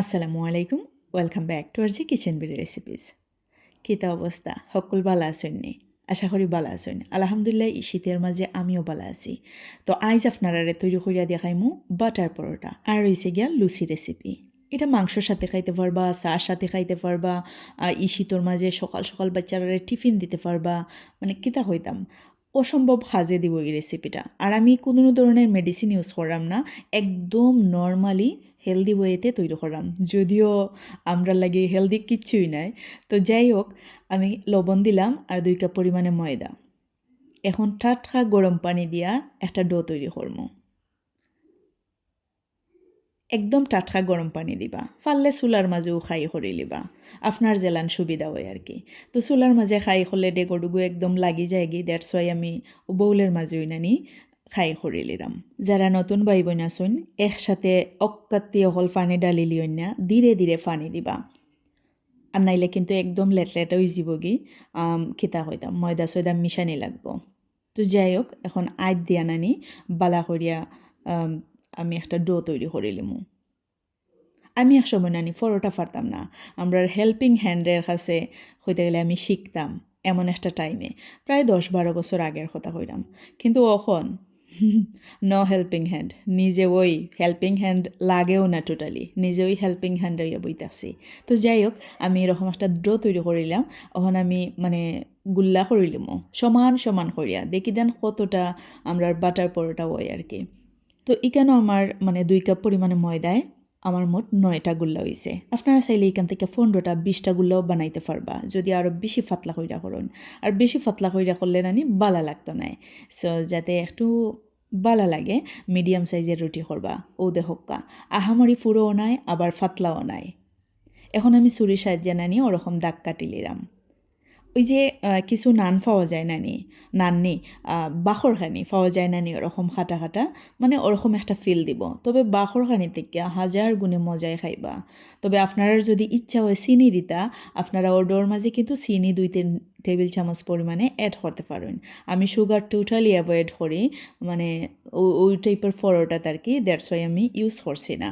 আসসালামু আলাইকুম। Welcome back to R G kitchen BD recipes কিতা অবস্থা? সকল বালা আছেন নি? আশা করি বালা আছেন। আলহামদুলিল্লাহ, এই শীতের মাঝে আমিও বালা আছি। তো আইজ আপনারারে তৈরি করিয়া দেখাইমু বাটার পরোটা। আর রয়েছে গিয়া লুচি রেসিপি এটা মাংসর সাথে খাইতে পারবা, চার সাথে খাইতে পারবা এই শীতর মাঝে সকাল সকাল বাচ্চারা টিফিন দিতে পারবা। মানে কিতা হইতাম অসম্ভব সাজে দিব এই রেসিপিটা আর আমি কোনো ধরনের মেডিসিন ইউজ করলাম না। একদম নর্মালি হেলদি ওয়েতে তৈরি করলাম। যদিও আমরা লাগে হেলদি কিচ্ছুই নাই। তো যাই হোক, আমি লবণ দিলাম আর দুই কাপ পরিমাণে ময়দা। এখন টাটকা গরম পানি দিয়া একটা ডো তৈরি করব। একদম টাটকা গরম পানি দিবা। ফাললে চুলার মাজেও খাই সরি লিবা। আপনার জেলান সুবিধা হয় আর কি। তো চুলার মাঝে খাই হলে ডেগডুগু একদম লাগি যায়গি দ্যাটস ওয়াই আমি বৌলের মাঝেও নানি খাই সরি লিলাম যারা নতুন বাই বোন আসুন একসাথে অকাত্তি অকল পানি ডালি লিয়ন ধীরে ধীরে পানি দিবা। আর নাইলে কিন্তু একদম লেট লেট হয়ে যাবগি খিতা হইতাম ময়দা সয়দা মিশানি লাগবো। তো যাই হোক, এখন আইত দিয়া নানি বালা করিয়া আমি একটা ডো তৈরি করে লিমু। আমি এক সময় নানি ফরোটা পারতাম না। আমরা হেল্পিং হ্যান্ডের কাছে হইতে গেলে আমি শিখতাম এমন একটা টাইমে প্রায় দশ বারো বছর আগের কথা কইলাম। কিন্তু অখন ন হেল্পিং হ্যান্ড নিজে ওই হেল্পিং হ্যান্ড লাগেও না টোটালি নিজে ওই হেল্পিং হ্যান্ড হইয়া বইতাছি তো যাই হোক আমি এরকম একটা ড্র তৈরি করিলাম ওখান আমি মানে গুল্লা করিলামও সমান সমান করিয়া। দেখি দেন কতটা আমরা বাটার পরোটা ওই আর কি। তো এখানেও আমার মানে দুই কাপ পরিমাণে ময়দায় আমার মোট নয়টা গুল্লা হয়েছে আপনারা চাইলে এখান থেকে পনেরোটা, বিশটা গুল্লাও বানাইতে পারবা, যদি আরও বেশি ফাতলা কইরা করুন। আর বেশি ফাতলা কইরা করলে নানি বালা লাগতো নাই সো যাতে একটু বালা লাগে মিডিয়াম সাইজের রুটি করবা, ও দেহক্কা আহামরি ফুরোও নাই, আবার ফাতলাও নাই। এখন আমি চুরি সাহায্যে নানি ওরকম দাগ কাটিলিরাম ওই যে কিছু নান পাওয়া যায় নানি নান নেই বাখরখানি পাওয়া যায় নানি ওরকম খাটা খাটা মানে ওরকম একটা ফিল দিব। তবে বাখরখানি থেকে হাজার গুণে মজায় খাইবা। তবে আপনারা যদি ইচ্ছা হয় চিনি দিতা, আপনারা ওর মাঝে কিন্তু চিনি দুই তিন টেবিল চামচ পরিমাণে অ্যাড করতে পারেন। আমি সুগার টোটালি অ্যাভয়েড করি মানে ওই টাইপের ফরোটা আর কি দ্যাটস ওয়াই আমি ইউজ করছি না।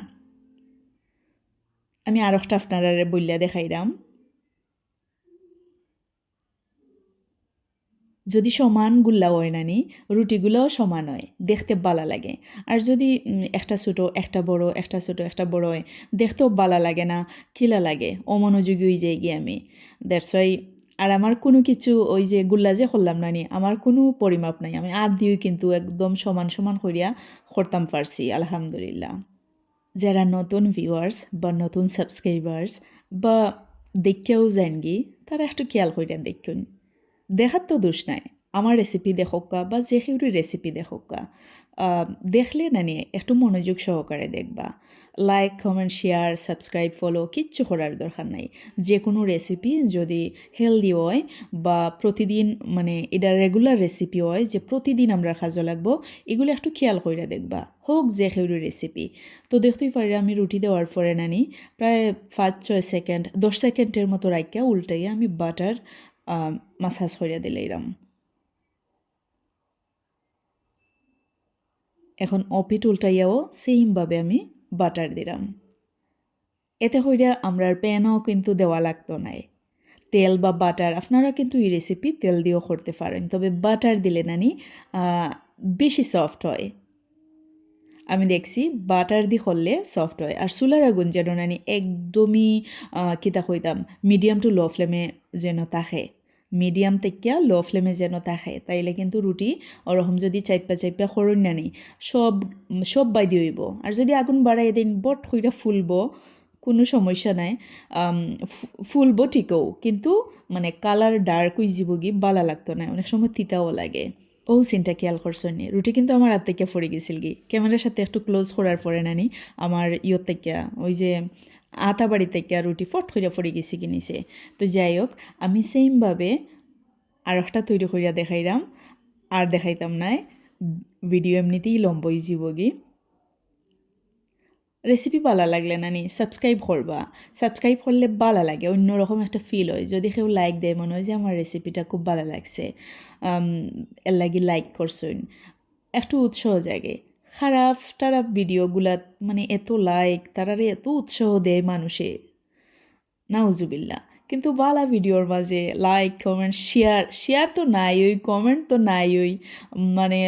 আমি আর একটা আপনারা বললা দেখাইলাম যদি সমান গুল্লা হয় নানি রুটিগুলোও সমান হয়, দেখতে বালা লাগে। আর যদি একটা ছোটো, একটা বড়, একটা ছোটো, একটা বড় হয়, দেখতেও বালা লাগে না, খিলা লাগে, অমনোযোগী হয়ে যাই গিয়ে আমি। দ্যাটস ওয়াই আর আমার কোনো কিছু ওই যে গুল্লা যে করলাম নানি আমার কোনো পরিমাপ নাই। আমি আদ দিয়েও কিন্তু একদম সমান সমান করিয়া করতাম পারছি, আলহামদুলিল্লাহ। যারা নতুন ভিউয়ার্স বা নতুন সাবস্ক্রাইবার্স বা দেখেও যান গি তারা একটু খেয়াল করিয়া দেখুন। দেখার তো দোষ নাই। আমার রেসিপি দেখোকা বা যে কেউরি রেসিপি দেখোকা দেখলে না নিয়ে একটু মনোযোগ সহকারে দেখবা। Like comment share subscribe follow কিচ্ছু করার দরকার নাই। যে কোনো রেসিপি যদি হেলদি হয় বা প্রতিদিন মানে এটা রেগুলার রেসিপি হয় যে প্রতিদিন আমরা খাজো লাগবো, এগুলো একটু খেয়াল করে দেখবা। হোক যে কেউরি রেসিপি তো দেখতেই পারি আমি রুটি দেওয়ার পরে নানি প্রায় পাঁচ ছয় সেকেন্ড দশ সেকেন্ডের মতো রাখিয়া উল্টাইয়া আমি বাটার মাসাজ করে দিলে এরম এখন অপিট উল্টাইয়াও সেমভাবে আমি বাটার দিলাম। এতে হইয়া আমরা প্যানও কিন্তু দেওয়া লাগতো নাই। তেল বা বাটার আপনারা কিন্তু এই রেসিপি তেল দিয়েও করতে পারেন, তবে বাটার দিলে নানি বেশি সফট হয়। আমি দেখছি বাটার দি করলে সফট হয়। আর চুলার আগুন যেন নানি একদমই কিতা কইতাম মিডিয়াম টু লো ফ্লেমে যেন তাকে মিডিয়াম তেকিয়া লো ফ্লেমে যেন তাকে তাইলে কিন্তু রুটি ওরকম যদি চাইপা চাইপা সরুন নানি, সব সব বাইদি হইব। আর যদি আগুন বাড়াই দিন, বট হইরা ফুলব, কোনো সমস্যা নাই। ফুলব ঠিকও, কিন্তু মানে কালার ডার্ক হয়ে যাব কি বালা লাগতো না, অনেক সময় তিতাও লাগে। ও সিনটা খেয়াল করছ নি? রুটি কিন্তু আমার হাত থেকে ফরে গেছিল গি। ক্যামেরার সাথে একটু ক্লোজ করার পরে নানি আমার ইয়র থেকে ওই যে আতা বাড়ি থেকে রুটি ফট করে ফরে গেছি কিনিছে তো যাই হোক আমি সেমভাবে আর একটা তৈরি করিয়া দেখাইলাম আর দেখাইতাম নাই ভিডিও এমনিতেই লম্বই জীবগি রেসিপি ভালো লাগলে নানি সাবস্ক্রাইব করবা। সাবস্ক্রাইব করলে ভালো লাগে, অন্যরকম একটা ফিল হয়। যদি কেউ লাইক দেয়, মনে হয় যে আমার রেসিপিটা খুব ভালো লাগছে। এর লাইক করছেন একটু উৎসাহ জাগে। খারাপ, টারাপ ভিডিওগুলা মানে এত লাইক তারারে এত উৎসাহ দেয় মানুষে। নাউজুবিল্লা কিন্তু বালা ভিডিওর মাঝে লাইক কমেন্ট শেয়ার শেয়ার তো নাই, ওই কমেন্ট তো নাই, ওই মানে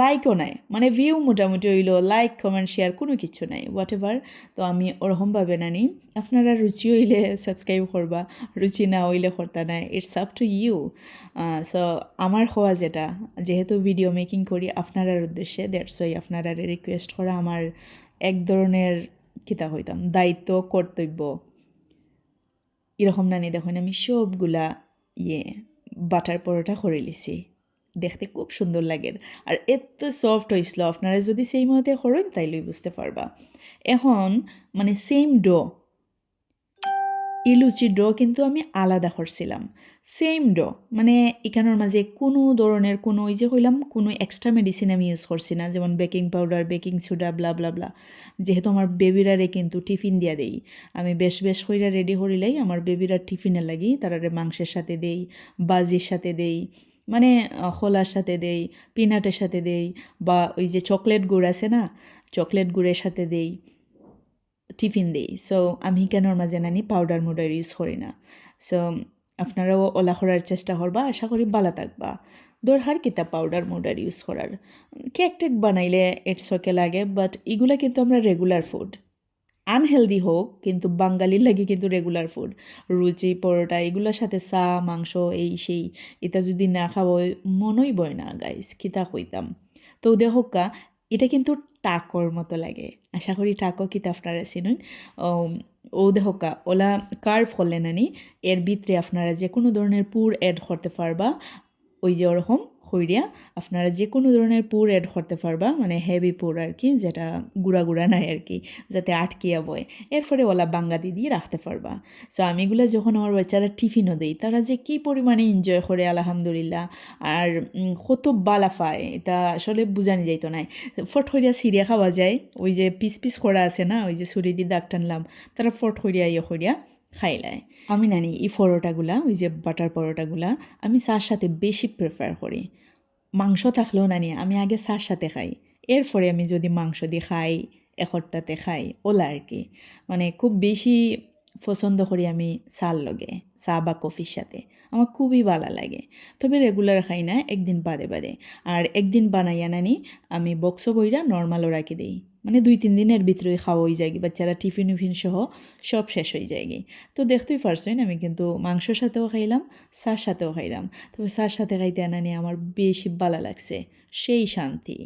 লাইকও নাই। মানে ভিউ মোটামুটি হইল লাইক কমেন্ট শেয়ার কোনো কিছু নাই হোয়াট এভার তো আমি ওরকমভাবে নানি আপনারা রুচি হইলে সাবস্ক্রাইব করবা, রুচি না হইলে করতা নাই it's up to you so আমার হওয়া যেটা, যেহেতু ভিডিও মেকিং করি আপনারার উদ্দেশ্যে দ্যাটস ওই আপনারা রিকোয়েস্ট করা আমার এক ধরনের কিতা হইতাম, দায়িত্ব, কর্তব্য। এরকম নানি দেখুন, আমি সবগুলা ইয়ে বাটার পরোটা করে লিছি দেখতে খুব সুন্দর লাগে। আর এত সফট হয়েছিল আপনারা যদি সেই মতে করেন, তাইলেই বুঝতে পারবা। এখন মানে সেম ডো এই লুচির ডো কিন্তু আমি আলাদা করছিলাম। সেম ডো মানে এখানোর মাঝে কোনো ধরনের কোনো ওই যে হইলাম কোনো এক্সট্রা মেডিসিন আমি ইউজ করছি না, যেমন baking powder baking soda blah blah blah যেহেতু আমার বেবিরারে কিন্তু টিফিন দিয়া দেই, আমি বেশ বেশ কইরা রেডি করিলাই আমার বেবিরার টিফিনে লাগি, তারারে মাংসের সাথে দেই, বাজির সাথে দেই মানে খোলার সাথে দেই, পিনাটের সাথে দেই, বা ওই যে চকলেট গুড় আছে না চকলেট গুড়ের সাথে দেই। টিফিন দিই। সো আমি কেনর মাঝে নানি পাউডার মুডার ইউজ করি না? সো আপনারাও ওলা করার চেষ্টা করবা, আশা করি ভালো থাকবা। দরকার কিতা পাউডার মুডার ইউজ করার? কেক টেক বানাইলে ইটস ওকে লাগে বাট এগুলা কিন্তু আমরা রেগুলার ফুড আনহেলদি হোক, কিন্তু বাঙালির লাগে কিন্তু রেগুলার ফুড রুচি, পরোটা, এগুলোর সাথে চা, মাংস, এই সেই, এটা যদি না খাব মনই বয় না গাইস কিতা কইতাম। তো দেখোকা এটা কিন্তু টাকর মতো লাগে। আশা করি টাকো কিতা আপনারা চিনুন। ও দেহকা, ওলা কার হলে নানি, এর ভিতরে আপনারা যে কোনো ধরনের পুর অ্যাড করতে পারবা, ওই যে ওরকম। হইরিয়া আপনারা যে কোনো ধরনের পুর অ্যাড করতে পারবা মানে হেভি পুর আর কি যেটা গুঁড়া গুঁড়া নাই আর কি যাতে আটকিয়া বয়। এরপরে ওলা বাঙ্গাদি দিয়ে রাখতে পারবা। সো আমিগুলো যখন আমার বাচ্চারা টিফিনও দেই, তারা যে কী পরিমাণে এনজয় করে, আলহামদুলিল্লাহ। আর কত বালা পায়, এটা আসলে বুঝানি যাইতো নাই। ফট হইয়া সিরিয়া খাওয়া যায়, ওই যে পিস পিস করা আছে না, ওই যে ছুরি দিয়ে দাগ টানলাম, তারা ফট হইয়া ইয়ে হইয়া খাইলায় আমি নানি এই পরোটাগুলা, ওই যে বাটার পরোটাগুলা, আমি চার সাথে বেশি প্রেফার করি। মাংস থাকলেও নানি আমি আগে চার সাথে খাই। এরপরে আমি যদি মাংস দিয়ে খাই, এখরটাতে খাই, ওলা আর কি। মানে খুব বেশি পছন্দ করি আমি চাল লগে, চা বা কফির সাথে। আমার খুবই ভালো লাগে। তবে রেগুলার খাই না, একদিন বাদে বাদে। আর একদিন বানাইয়া নানি আমি বক্স বইরা নর্মালও রাখি দিই। মানে দুই, তিন দিনের ভিতরে খাওয়া হয়ে যায়, বাচ্চারা টিফিন উফিন সহ সব শেষ হয়ে যায় তো দেখতেই পারছেন, আমি কিন্তু মাংসর সাথেও খাইলাম সার সাথেও খাইলাম। তবে সার সাথে খাইতে আনা নিয়ে আমার বেশি ভালো লাগছে, সেই শান্তি।